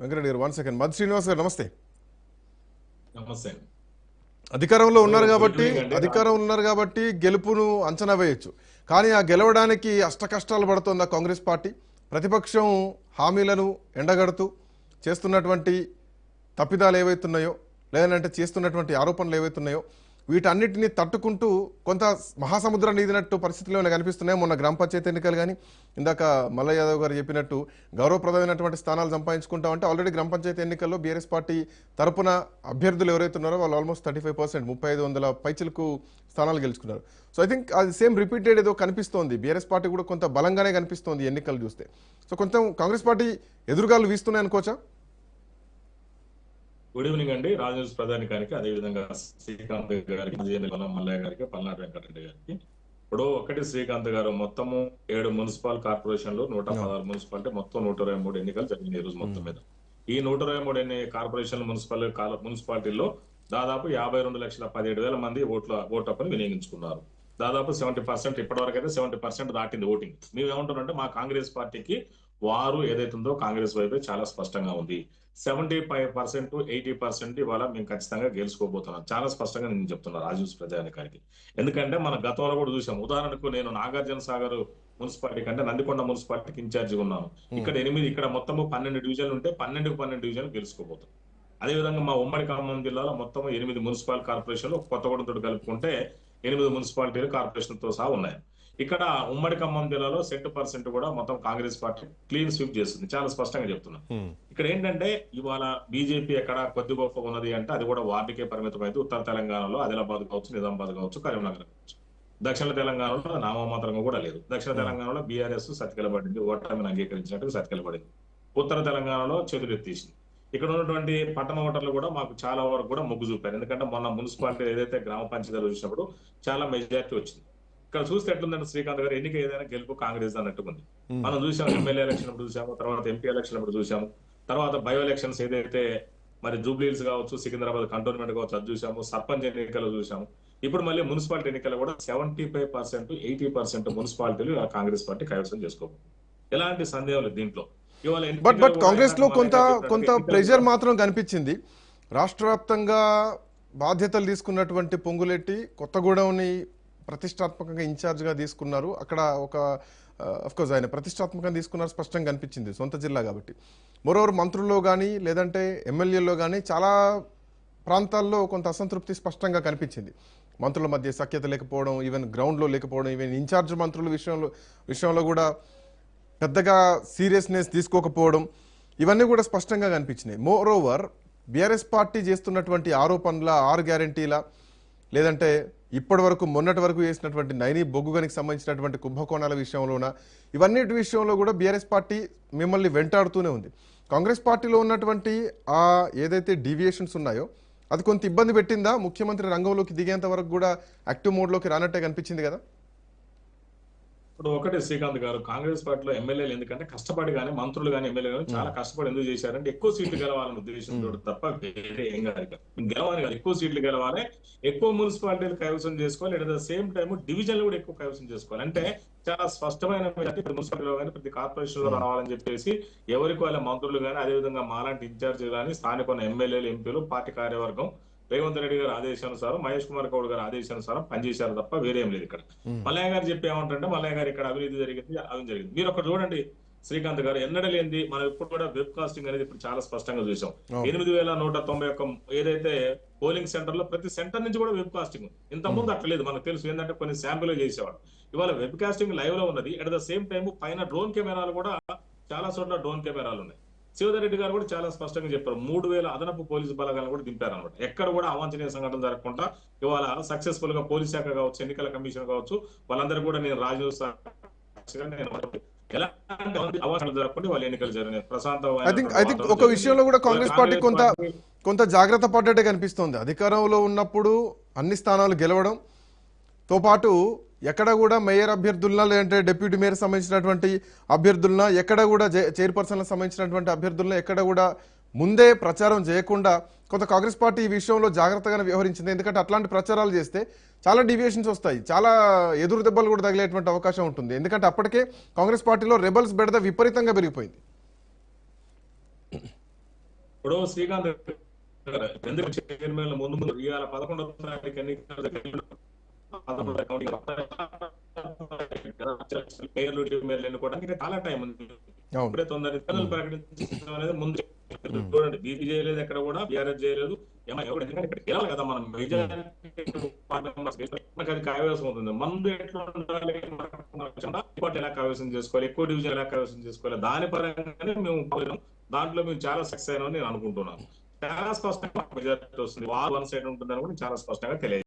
వెంకటరెడ్డి గారు one second. Madhu Srinivas గారు నమస్తే. నమస్తే. అధికారంలో ఉన్నారు కాబట్టి. అధికారంలో ఉన్నారు కాబట్టి గెలుపును అంచనా వేయొచ్చు. కానీ ఆ గెలవడానికి అష్ట కష్టాలు పడుతోంది ఆ కాంగ్రెస్ పార్టీ. ప్రతిపక్షం హామీలను ఎండగడుతూ చేస్తున్నటువంటి తప్పిదాలు ఏవైతున్నాయో లేదంటే చేస్తున్నటువంటి ఆరోపణలు ఏవైతున్నాయో వీటన్నిటిని తట్టుకుంటూ కొంత మహాసముద్రం నీదినట్టు పరిస్థితులు ఏమైనా కనిపిస్తున్నాయి మొన్న గ్రామ పంచాయతీ ఎన్నికలు కానీ ఇందాక మల్ల యాదవ్ గారు చెప్పినట్టు గౌరవప్రదమైనటువంటి స్థానాలు సంపాదించుకుంటామంటే ఆల్రెడీ గ్రామ పంచాయతీ ఎన్నికల్లో బీఆర్ఎస్ పార్టీ తరపున అభ్యర్థులు ఎవరైతే ఉన్నారో వాళ్ళు ఆల్మోస్ట్ థర్టీ ఫైవ్ పర్సెంట్ ముప్పై ఐదు వందల పైచిలకు స్థానాలు గెలుచుకున్నారు. సో ఐ థింక్ అది సేమ్ రిపీటెడ్ ఏదో కనిపిస్తోంది. బీఆర్ఎస్ పార్టీ కూడా కొంత బలంగానే కనిపిస్తోంది ఎన్నికలు చూస్తే. సో కొంచెం కాంగ్రెస్ పార్టీ ఎదురుగాలు వీస్తున్నాయి అనుకోవచ్చా గుడ్ ఈవినింగ్ అండి రాజ్ న్యూస్ ప్రధానికానికి అదేవిధంగా శ్రీకాంత్ గారికి మల్లయ్య గారికి పల్నాడు వెంకటరెడ్డి గారికి. ఇప్పుడు ఒకటి శ్రీకాంత్ గారు మొత్తము ఏడు మున్సిపల్ కార్పొరేషన్లు నూట పదహారు మున్సిపాలిటీ మొత్తం నూట ఇరవై మూడు ఎన్నికలు జరిగినాయి ఈ రోజు మొత్తం మీద. ఈ నూట ఇరవై మూడు ఎన్ని కార్పొరేషన్ మున్సిపల్ కాల- మున్సిపాలిటీల్లో దాదాపు యాభై రెండు లక్షల పదిహేడు వేల మంది ఓట్ల ఓటు హక్కును వినియోగించుకున్నారు. దాదాపు సెవెంటీ పర్సెంట్ ఇప్పటివరకు అయితే సెవెంటీ పర్సెంట్ దాటింది ఓటింగ్. మేము ఏమంటున్నారంటే మా కాంగ్రెస్ పార్టీకి వారు ఏదైతుందో కాంగ్రెస్ వైపే చాలా స్పష్టంగా ఉంది. Seventy five percent eighty percent ఇవాళ మేము ఖచ్చితంగా గెలుచుకోబోతున్నాం. చాలా స్పష్టంగా నేను చెప్తున్నా రాజు ప్రజానికానికి. ఎందుకంటే మన గతంలో కూడా చూసాం. ఉదాహరణకు నేను నాగార్జున సాగర్ మున్సిపాలిటీ కంటే నందికొండ మున్సిపాలిటీకి ఇన్ఛార్జి ఉన్నాను. ఇక్కడ ఎనిమిది ఇక్కడ మొత్తము పన్నెండు డివిజన్లు ఉంటే పన్నెండుకు పన్నెండు డివిజన్లు గెలుచుకోబోతాం అదేవిధంగా మా ఉమ్మడి ఖమ్మం జిల్లాలో మొత్తం ఎనిమిది మున్సిపల్ కార్పొరేషన్లు కొత్తగూడెంతో కలుపుకుంటే ఎనిమిది మున్సిపాలిటీలు కార్పొరేషన్తో సహా ఉన్నాయి. ఇక్కడ ఉమ్మడి ఖమ్మం జిల్లాలో సెట్ పర్సెంట్ కూడా మొత్తం కాంగ్రెస్ పార్టీ క్లీన్ స్వీప్ చేస్తుంది. చాలా స్పష్టంగా చెప్తున్నా. ఇక్కడ ఏంటంటే ఇవాళ బీజేపీ ఎక్కడ కొద్ది గొప్ప ఉన్నది అంటే అది కూడా వార్డుకే పరిమితం అయితే ఉత్తర తెలంగాణలో ఆదిలాబాద్ కావచ్చు నిజామాబాద్ కావచ్చు కరీంనగర్ కావచ్చు. దక్షిణ తెలంగాణలో నామమాత్రంగా కూడా లేదు. దక్షిణ తెలంగాణలో బీఆర్ఎస్ సతికిలబడింది ఓటమిని అంగీకరించినట్టు సతికిలబడింది ఉత్తర తెలంగాణలో చేతులెత్తేసింది ఇక్కడ ఉన్నటువంటి పట్టణ ఓటర్లు కూడా మాకు చాలా వరకు కూడా మొగ్గు చూపారు. ఎందుకంటే మొన్న మున్సిపాలిటీ ఏదైతే గ్రామ పంచాయతీలు చూసినప్పుడు చాలా మెజారిటీ వచ్చింది. ఇక్కడ చూస్తే ఎట్లుందంటే శ్రీకాంత్ గారు ఎన్నిక ఏదైనా గెలుపు కాంగ్రెస్ అన్నట్టు ఉంది. మనం చూసాం ఎమ్మెల్యే ఎలక్షన్ అప్పుడు చూసాము తర్వాత ఎంపీ ఎలక్షన్ అప్పుడు చూసాము తర్వాత బయో ఎలక్షన్స్ ఏదైతే మరి జూబ్లీహిల్స్ కావచ్చు సికింద్రాబాద్ కంటోన్మెంట్ కావచ్చు అది చూసాము సర్పంచ్ ఎన్నికలు చూసాము. ఇప్పుడు మళ్ళీ మున్సిపాలిటీ ఎన్నికలు కూడా seventy five percent eighty percent మున్సిపాలిటీలు కాంగ్రెస్ పార్టీ కైవసం చేసుకోబోతుంది ఎలాంటి సందేహం లేదు దీంట్లో. ఇవాళ బట్ బట్ కాంగ్రెస్లో కొంత కొంత ప్రెషర్ మాత్రం కనిపించింది. రాష్ట్ర వ్యాప్తంగా బాధ్యతలు తీసుకున్నటువంటి పొంగులెట్టి కొత్తగూడెంని ప్రతిష్టాత్మకంగా ఇన్ఛార్జ్గా తీసుకున్నారు. అక్కడ ఒక అఫ్కోర్స్ ఆయన ప్రతిష్టాత్మకంగా తీసుకున్నారు స్పష్టంగా కనిపించింది సొంత జిల్లా కాబట్టి. మరోవరు మంత్రుల్లో కానీ లేదంటే ఎమ్మెల్యేల్లో కానీ చాలా ప్రాంతాల్లో కొంత అసంతృప్తి స్పష్టంగా కనిపించింది. మంత్రుల మధ్య సఖ్యత లేకపోవడం ఈవెన్ గ్రౌండ్లో లేకపోవడం ఈవెన్ ఇన్ఛార్జ్ మంత్రుల విషయంలో విషయంలో కూడా పెద్దగా సీరియస్నెస్ తీసుకోకపోవడం ఇవన్నీ కూడా స్పష్టంగా కనిపించినాయి. మోర్ ఓవర్ బీఆర్ఎస్ పార్టీ చేస్తున్నటువంటి ఆరోపణల ఆరు గ్యారంటీల లేదంటే ఇప్పటి వరకు మొన్నటి వరకు చేసినటువంటి నైని బొగ్గుగనికి సంబంధించినటువంటి కుంభకోణాల విషయంలోన ఇవన్నిటి విషయంలో కూడా బీఆర్ఎస్ పార్టీ మిమ్మల్ని వెంటాడుతూనే ఉంది. కాంగ్రెస్ పార్టీలో ఉన్నటువంటి ఆ ఏదైతే డీవియేషన్స్ ఉన్నాయో అది కొంత ఇబ్బంది పెట్టిందా? ముఖ్యమంత్రి రంగంలోకి దిగేంత వరకు కూడా యాక్టివ్ మోడ్లోకి రానట్టే కనిపించింది కదా? ఇప్పుడు ఒకటి శ్రీకాంత్ గారు కాంగ్రెస్ పార్టీలో ఎమ్మెల్యేలు ఎందుకంటే కష్టపడి కానీ మంత్రులు కానీ ఎమ్మెల్యేలు కానీ చాలా కష్టపడి ఎందుకు చేశారంటే ఎక్కువ సీట్లు గెలవాలనే ఉద్దేశంతో తప్ప వేరే ఏం కాదు. గెలవాలి కాదు ఎక్కువ సీట్లు గెలవాలి ఎక్కువ మున్సిపాలిటీలు కైవసం చేసుకోవాలి అట్ ద సేమ్ టైం డివిజన్లు కూడా ఎక్కువ కైవసం చేసుకోవాలి. అంటే చాలా స్పష్టమైన మున్సిపాలిటీలో కానీ ప్రతి కార్పొరేషన్లో రావాలని చెప్పేసి ఎవరికి వాళ్ళ మంత్రులు కానీ అదేవిధంగా మాలాంటి ఇన్ఛార్జ్ కానీ స్థానిక ఎమ్మెల్యేలు ఎంపీలు పార్టీ కార్యవర్గం రేవంత్ రెడ్డి గారి ఆదేశానుసారం మహేష్ కుమార్ గౌడ్ గారి ఆదేశానుసారం పనిచేశారు తప్ప వేరేం లేదు ఇక్కడ. మల్లయ్య గారు చెప్పి ఏమంటే మల్లయ్య గారు ఇక్కడ అవినీతి జరిగింది అవినీతి జరిగింది. మీరు ఒకటి చూడండి శ్రీకాంత్ గారు ఎన్నడలేంది మనం ఇప్పుడు కూడా వెబ్ కాస్టింగ్ అనేది ఇప్పుడు చాలా స్పష్టంగా చూసాం. ఎనిమిది వేల నూట తొంభై ఒక్క ఏదైతే పోలింగ్ సెంటర్లో ప్రతి సెంటర్ నుంచి కూడా వెబ్ కాస్టింగ్ ఇంత ముందు అట్లా లేదు. మనకు తెలుసు ఏంటంటే కొన్ని శాంపుల్ చేసేవాడు ఇవాళ వెబ్ కాస్టింగ్ లైవ్లో ఉన్నది. అట్ ద సేమ్ టైం పైన డ్రోన్ కెమెరాలు కూడా చాలా చోట్ల డ్రోన్ కెమెరాలు ఉన్నాయి. రెడ్డి గారు కూడా చాలా స్పష్టంగా చెప్పారు. మూడు వేల అదనపు పోలీసు బలగాలను కూడా దింపారు అనమాట ఎక్కడ కూడా అవాంఛనీయ సంఘటన జరగకుండా ఇవాళ సక్సెస్ఫుల్గా పోలీస్ శాఖ కావచ్చు ఎన్నికల కమిషన్ కావచ్చు వాళ్ళందరూ కూడా నేను రాజు సాక్షిగా నేను ఎలాంటి అవాంఛనలు జరగకుండా వాళ్ళ ఎన్నికలు జరిగినాయి. ఐ థింక్ ఐ థింక్ ఒక విషయంలో కూడా కాంగ్రెస్ పార్టీ కొంత కొంత జాగ్రత్త పడ్డట్టే కనిపిస్తోంది. అధికారంలో ఉన్నప్పుడు అన్ని స్థానాలు గెలవడం తో పాటు ఎక్కడ కూడా మేయర్ అభ్యర్థులనా లేదంటే డిప్యూటీ మేయర్ సంబంధించినటువంటి అభ్యర్థులనా ఎక్కడ కూడా చైర్పర్సన్లకు సంబంధించినటువంటి అభ్యర్థులన ఎక్కడ కూడా ముందే ప్రచారం చేయకుండా కొంత కాంగ్రెస్ పార్టీ ఈ విషయంలో జాగ్రత్తగానే వ్యవహరించింది. ఎందుకంటే అట్లాంటి ప్రచారాలు చేస్తే చాలా డివియేషన్స్ వస్తాయి. చాలా ఎదురు దెబ్బలు కూడా తగిలేటువంటి అవకాశం ఉంటుంది. ఎందుకంటే అప్పటికే కాంగ్రెస్ పార్టీలో రెబల్స్ బెడద విపరీతంగా పెరిగిపోయింది. ఇప్పుడు శ్రీకాంత్ ముందు ముందు ఇవాళ పదకొండవ తారీఖు ఎన్నికల దగ్గర పదకొండు కౌంటింగ్ చాలా టైం ఉంది అవును ఇప్పుడే తొందర ఎన్నికలు ప్రకటించడం అనేది ముందు చూడండి బీపీ చేయలేదు ఎక్కడ కూడా బీఆర్ఎస్ చేయలేదు ఏమో ఎవరు గెలవాలి కదా మనం మెజారిటీ అది కావ్యాసం అవుతుంది మందు ఎట్లా ఉండాలి ఎలా కావ్యాసం చేసుకోవాలి ఎక్కువ డివిజన్ ఎలా కావ్యాసం చేసుకోవాలి దాని పరంగానే మేము పోయినాం. దాంట్లో మేము చాలా సక్సెస్ అయినా నేను అనుకుంటున్నాను చాలా స్పష్టంగా మెజారిటీ వస్తుంది వార్ వన్ సైడ్ ఉంటుందని కూడా చాలా స్పష్టంగా తెలియదు